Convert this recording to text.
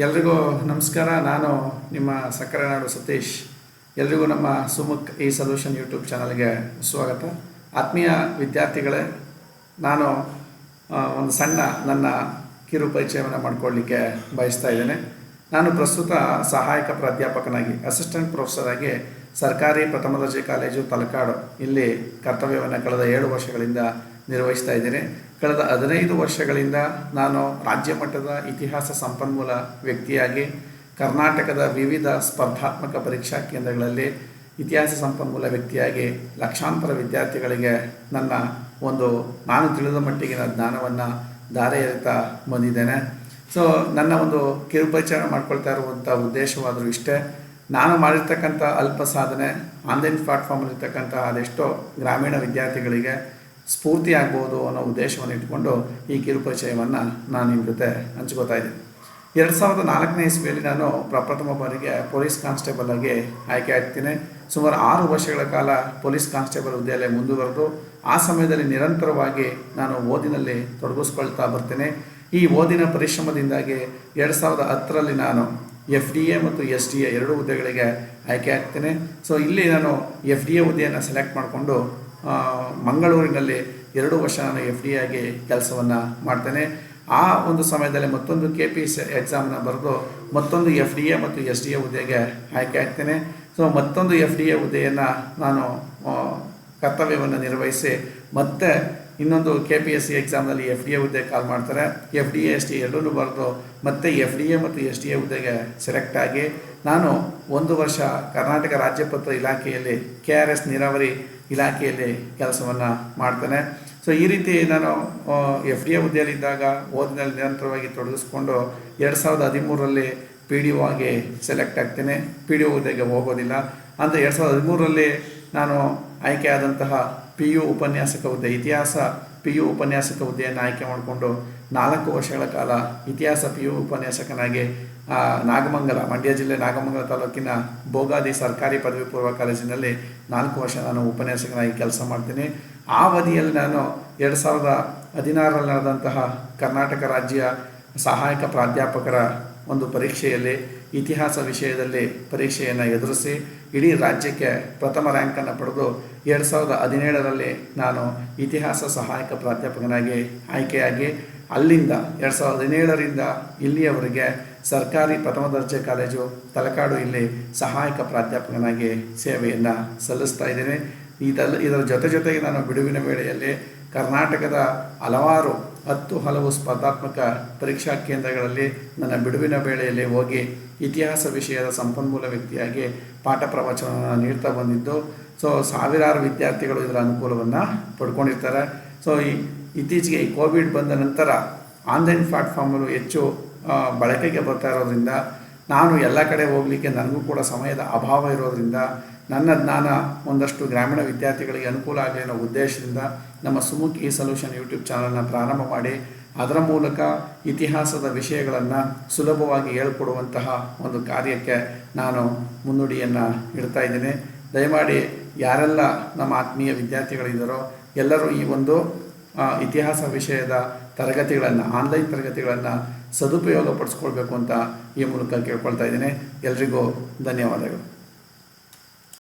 ಎಲ್ರಿಗೂ ನಮಸ್ಕಾರ. ನಾನು ನಿಮ್ಮ ಸಕ್ಕರೆ ನಾಡು ಸತೀಶ್. ಎಲ್ರಿಗೂ ನಮ್ಮ ಸುಮುಖ್ ಈ ಸೊಲ್ಯೂಷನ್ ಯೂಟ್ಯೂಬ್ ಚಾನಲ್ಗೆ ಸ್ವಾಗತ. ಆತ್ಮೀಯ ವಿದ್ಯಾರ್ಥಿಗಳೇ, ನಾನು ಒಂದು ಸಣ್ಣ ನನ್ನ ಕಿರು ಪರಿಚಯವನ್ನು ಮಾಡಿಕೊಳ್ಳಿಕ್ಕೆ ಬಯಸ್ತಾ ಇದ್ದೇನೆ. ನಾನು ಪ್ರಸ್ತುತ ಸಹಾಯಕ ಪ್ರಾಧ್ಯಾಪಕನಾಗಿ, ಅಸಿಸ್ಟೆಂಟ್ ಪ್ರೊಫೆಸರ್ ಆಗಿ ಸರ್ಕಾರಿ ಪ್ರಥಮ ದರ್ಜೆ ಕಾಲೇಜು ತಲಕಾಡು, ಇಲ್ಲಿ ಕರ್ತವ್ಯವನ್ನು ಕಳೆದ ಏಳು ವರ್ಷಗಳಿಂದ ನಿರ್ವಹಿಸ್ತಾ ಇದ್ದೇನೆ. ಕಳೆದ ಹದಿನೈದು ವರ್ಷಗಳಿಂದ ನಾನು ರಾಜ್ಯ ಮಟ್ಟದ ಇತಿಹಾಸ ಸಂಪನ್ಮೂಲ ವ್ಯಕ್ತಿಯಾಗಿ ಕರ್ನಾಟಕದ ವಿವಿಧ ಸ್ಪರ್ಧಾತ್ಮಕ ಪರೀಕ್ಷಾ ಕೇಂದ್ರಗಳಲ್ಲಿ ಇತಿಹಾಸ ಸಂಪನ್ಮೂಲ ವ್ಯಕ್ತಿಯಾಗಿ ಲಕ್ಷಾಂತರ ವಿದ್ಯಾರ್ಥಿಗಳಿಗೆ ನನ್ನ ಒಂದು ನಾನು ತಿಳಿದ ಮಟ್ಟಿಗಿನ ಜ್ಞಾನವನ್ನು ದಾರೆ ಎರಿತಾ ಬಂದಿದ್ದೇನೆ. ಸೊ ನನ್ನ ಒಂದು ಕಿರುಪರಿಚಯ ಮಾಡ್ಕೊಳ್ತಾ ಇರುವಂಥ ಉದ್ದೇಶವಾದರೂ ಇಷ್ಟೇ, ನಾನು ಮಾಡಿರ್ತಕ್ಕಂಥ ಅಲ್ಪ ಸಾಧನೆ ಆನ್ಲೈನ್ ಪ್ಲಾಟ್ಫಾರ್ಮಲ್ಲಿರ್ತಕ್ಕಂಥ ಅದೆಷ್ಟೋ ಗ್ರಾಮೀಣ ವಿದ್ಯಾರ್ಥಿಗಳಿಗೆ ಸ್ಫೂರ್ತಿ ಆಗ್ಬೋದು ಅನ್ನೋ ಉದ್ದೇಶವನ್ನು ಇಟ್ಕೊಂಡು ಈ ಕಿರುಪರಿಚಯವನ್ನು ನಾನು ನಿಮ್ಮ ಜೊತೆ ಹಂಚ್ಕೋತಾ ಇದ್ದೀನಿ. ಎರಡು ಸಾವಿರದ ನಾಲ್ಕನೇ ಇಸ್ವಿಯಲ್ಲಿ ನಾನು ಪ್ರಪ್ರಥಮ ಬಾರಿಗೆ ಪೊಲೀಸ್ ಕಾನ್ಸ್ಟೇಬಲ್ ಆಗಿ ಆಯ್ಕೆ ಆಗ್ತೀನಿ. ಸುಮಾರು ಆರು ವರ್ಷಗಳ ಕಾಲ ಪೊಲೀಸ್ ಕಾನ್ಸ್ಟೇಬಲ್ ಹುದ್ದೆಯಲ್ಲೇ ಮುಂದುವರೆದು, ಆ ಸಮಯದಲ್ಲಿ ನಿರಂತರವಾಗಿ ನಾನು ಓದಿನಲ್ಲಿ ತೊಡಗಿಸ್ಕೊಳ್ತಾ ಬರ್ತೇನೆ. ಈ ಓದಿನ ಪರಿಶ್ರಮದಿಂದಾಗಿ ಎರಡು ಸಾವಿರದ ಹತ್ತರಲ್ಲಿ ನಾನು ಎಫ್ ಡಿ ಎ ಮತ್ತು ಎಸ್ ಡಿ ಎ ಎರಡು ಹುದ್ದೆಗಳಿಗೆ ಆಯ್ಕೆ ಆಗ್ತೇನೆ. ಸೊ ಇಲ್ಲಿ ನಾನು ಎಫ್ ಡಿ ಎ ಹುದ್ದೆಯನ್ನು ಸೆಲೆಕ್ಟ್ ಮಾಡಿಕೊಂಡು ಮಂಗಳೂರಿನಲ್ಲಿ ಎರಡು ವರ್ಷ ನಾನು ಎಫ್ ಡಿ ಆಗಿ ಕೆಲಸವನ್ನು ಮಾಡ್ತೇನೆ. ಆ ಒಂದು ಸಮಯದಲ್ಲಿ ಮತ್ತೊಂದು ಕೆ ಪಿ ಸಿ ಎಕ್ಸಾಮ್ನ ಬರೆದು ಮತ್ತೊಂದು ಎಫ್ ಡಿ ಎ ಮತ್ತು ಎಸ್ ಡಿ ಎ ಹುದ್ದೆಗೆ ಆಯ್ಕೆ ಆಗ್ತೇನೆ. ಸೊ ಮತ್ತೊಂದು ಎಫ್ ಡಿ ಎ ಹುದ್ದೆಯನ್ನು ನಾನು ಕರ್ತವ್ಯವನ್ನು ನಿರ್ವಹಿಸಿ ಮತ್ತೆ ಇನ್ನೊಂದು ಕೆ ಪಿ ಎಸ್ ಸಿ ಎಕ್ಸಾಮ್ನಲ್ಲಿ ಎಫ್ ಡಿ ಎ ಹುದ್ದೆ ಕಾಲ್ ಮಾಡ್ತಾರೆ. F D A S D ಎರಡೂ ಬರೆದು ಮತ್ತೆ ಎಫ್ ಡಿ ಎ ಮತ್ತು ಎಸ್ ಡಿ ಎ ಹುದ್ದೆಗೆ ಸೆಲೆಕ್ಟ್ ಆಗಿ ನಾನು ಒಂದು ವರ್ಷ ಕರ್ನಾಟಕ ರಾಜ್ಯಪತ್ರ ಇಲಾಖೆಯಲ್ಲಿ ಕೆ ಆರ್ ಎಸ್ ನೀರಾವರಿ ಇಲಾಖೆಯಲ್ಲಿ ಕೆಲಸವನ್ನು ಮಾಡ್ತೇನೆ. ಸೊ ಈ ರೀತಿ ನಾನು ಎಫ್ ಡಿ ಎ ಹುದ್ದೆಯಲ್ಲಿದ್ದಾಗ ಓದಿನಲ್ಲಿ ನಿರಂತರವಾಗಿ ತೊಡಗಿಸ್ಕೊಂಡು ಎರಡು ಸಾವಿರದ ಹದಿಮೂರರಲ್ಲಿ ಪಿ ಡಿ ಒ ಆಗಿ ಸೆಲೆಕ್ಟ್ ಆಗ್ತೇನೆ. ಪಿ ಡಿ ಒ ಹುದ್ದೆಗೆ ಹೋಗೋದಿಲ್ಲ. ಅಂದರೆ ಎರಡು ಸಾವಿರದ ಹದಿಮೂರರಲ್ಲಿ ನಾನು ಆಯ್ಕೆಯಾದಂತಹ ಪಿ ಯು ಉಪನ್ಯಾಸಕ ಹುದ್ದೆ ಇತಿಹಾಸ ಪಿ ಯು ಉಪನ್ಯಾಸಕ ಹುದ್ದೆಯನ್ನು ಆಯ್ಕೆ ಮಾಡಿಕೊಂಡು ನಾಲ್ಕು ವರ್ಷಗಳ ಕಾಲ ಇತಿಹಾಸ ಪಿ ಯು ಉಪನ್ಯಾಸಕನಾಗಿ ನಾಗಮಂಗಲ, ಮಂಡ್ಯ ಜಿಲ್ಲೆ ನಾಗಮಂಗಲ ತಾಲೂಕಿನ ಬೋಗಾದಿ ಸರ್ಕಾರಿ ಪದವಿ ಪೂರ್ವ ಕಾಲೇಜಿನಲ್ಲಿ ನಾಲ್ಕು ವರ್ಷ ನಾನು ಉಪನ್ಯಾಸಕನಾಗಿ ಕೆಲಸ ಮಾಡ್ತೀನಿ. ಆ ಅವಧಿಯಲ್ಲಿ ನಾನು ಎರಡು ಸಾವಿರದ ಹದಿನಾರರಲ್ಲಿ ನಡೆದಂತಹ ಕರ್ನಾಟಕ ರಾಜ್ಯ ಸಹಾಯಕ ಪ್ರಾಧ್ಯಾಪಕರ ಒಂದು ಪರೀಕ್ಷೆಯಲ್ಲಿ ಇತಿಹಾಸ ವಿಷಯದಲ್ಲಿ ಪರೀಕ್ಷೆಯನ್ನು ಎದುರಿಸಿ ಇಡೀ ರಾಜ್ಯಕ್ಕೆ ಪ್ರಥಮ ರ್ಯಾಂಕನ್ನು ಪಡೆದು ಎರಡು ಸಾವಿರದ ಹದಿನೇಳರಲ್ಲಿ ನಾನು ಇತಿಹಾಸ ಸಹಾಯಕ ಪ್ರಾಧ್ಯಾಪಕನಾಗಿ ಆಯ್ಕೆಯಾಗಿ ಅಲ್ಲಿಂದ ಎರಡು ಸಾವಿರದ ಹದಿನೇಳರಿಂದ ಇಲ್ಲಿಯವರೆಗೆ ಸರ್ಕಾರಿ ಪ್ರಥಮ ದರ್ಜೆ ಕಾಲೇಜು ತಲಕಾಡು ಇಲ್ಲಿ ಸಹಾಯಕ ಪ್ರಾಧ್ಯಾಪಕನಾಗಿ ಸೇವೆಯನ್ನು ಸಲ್ಲಿಸ್ತಾ ಇದ್ದೇನೆ. ಇದಲ್ಲ ಇದರ ಜೊತೆ ಜೊತೆಗೆ ನಾನು ಬಿಡುವಿನ ವೇಳೆಯಲ್ಲಿ ಕರ್ನಾಟಕದ ಹಲವಾರು ಹತ್ತು ಹಲವು ಸ್ಪರ್ಧಾತ್ಮಕ ಪರೀಕ್ಷಾ ಕೇಂದ್ರಗಳಲ್ಲಿ ನನ್ನ ಬಿಡುವಿನ ವೇಳೆಯಲ್ಲಿ ಹೋಗಿ ಇತಿಹಾಸ ವಿಷಯದ ಸಂಪನ್ಮೂಲ ವ್ಯಕ್ತಿಯಾಗಿ ಪಾಠ ಪ್ರವಚನವನ್ನು ನೀಡ್ತಾ ಬಂದಿದ್ದು, ಸೊ ಸಾವಿರಾರು ವಿದ್ಯಾರ್ಥಿಗಳು ಇದರ ಅನುಕೂಲವನ್ನು ಪಡ್ಕೊಂಡಿರ್ತಾರೆ. ಸೊ ಈ ಇತ್ತೀಚೆಗೆ ಈ ಕೋವಿಡ್ ಬಂದ ನಂತರ ಆನ್ಲೈನ್ ಪ್ಲಾಟ್ಫಾರ್ಮ್ಗಳು ಹೆಚ್ಚು ಬಳಕೆಗೆ ಬರ್ತಾ ಇರೋದ್ರಿಂದ, ನಾನು ಎಲ್ಲ ಕಡೆ ಹೋಗಲಿಕ್ಕೆ ನನಗೂ ಕೂಡ ಸಮಯದ ಅಭಾವ ಇರೋದ್ರಿಂದ ನನ್ನ ಜ್ಞಾನ ಒಂದಷ್ಟು ಗ್ರಾಮೀಣ ವಿದ್ಯಾರ್ಥಿಗಳಿಗೆ ಅನುಕೂಲ ಆಗಲಿ ಅನ್ನೋ ಉದ್ದೇಶದಿಂದ ನಮ್ಮ ಸುಮುಖ್ ಈ ಸೊಲ್ಯೂಷನ್ ಯೂಟ್ಯೂಬ್ ಚಾನಲನ್ನು ಪ್ರಾರಂಭ ಮಾಡಿ ಅದರ ಮೂಲಕ ಇತಿಹಾಸದ ವಿಷಯಗಳನ್ನು ಸುಲಭವಾಗಿ ಹೇಳ್ಕೊಡುವಂತಹ ಒಂದು ಕಾರ್ಯಕ್ಕೆ ನಾನು ಮುನ್ನುಡಿಯನ್ನು ಇಡ್ತಾ ಇದ್ದೇನೆ. ದಯಮಾಡಿ ಯಾರೆಲ್ಲ ನಮ್ಮ ಆತ್ಮೀಯ ವಿದ್ಯಾರ್ಥಿಗಳಿದ್ದಾರೋ ಎಲ್ಲರೂ ಈ ಒಂದು ಇತಿಹಾಸ ವಿಷಯದ ತರಗತಿಗಳನ್ನು, ಆನ್ಲೈನ್ ತರಗತಿಗಳನ್ನು ಸದುಪಯೋಗ ಪಡಿಸ್ಕೊಳ್ಬೇಕು ಅಂತ ಈ ಮೂಲಕ ಕೇಳ್ಕೊಳ್ತಾ ಇದ್ದೀನಿ. ಎಲ್ರಿಗೂ ಧನ್ಯವಾದಗಳು.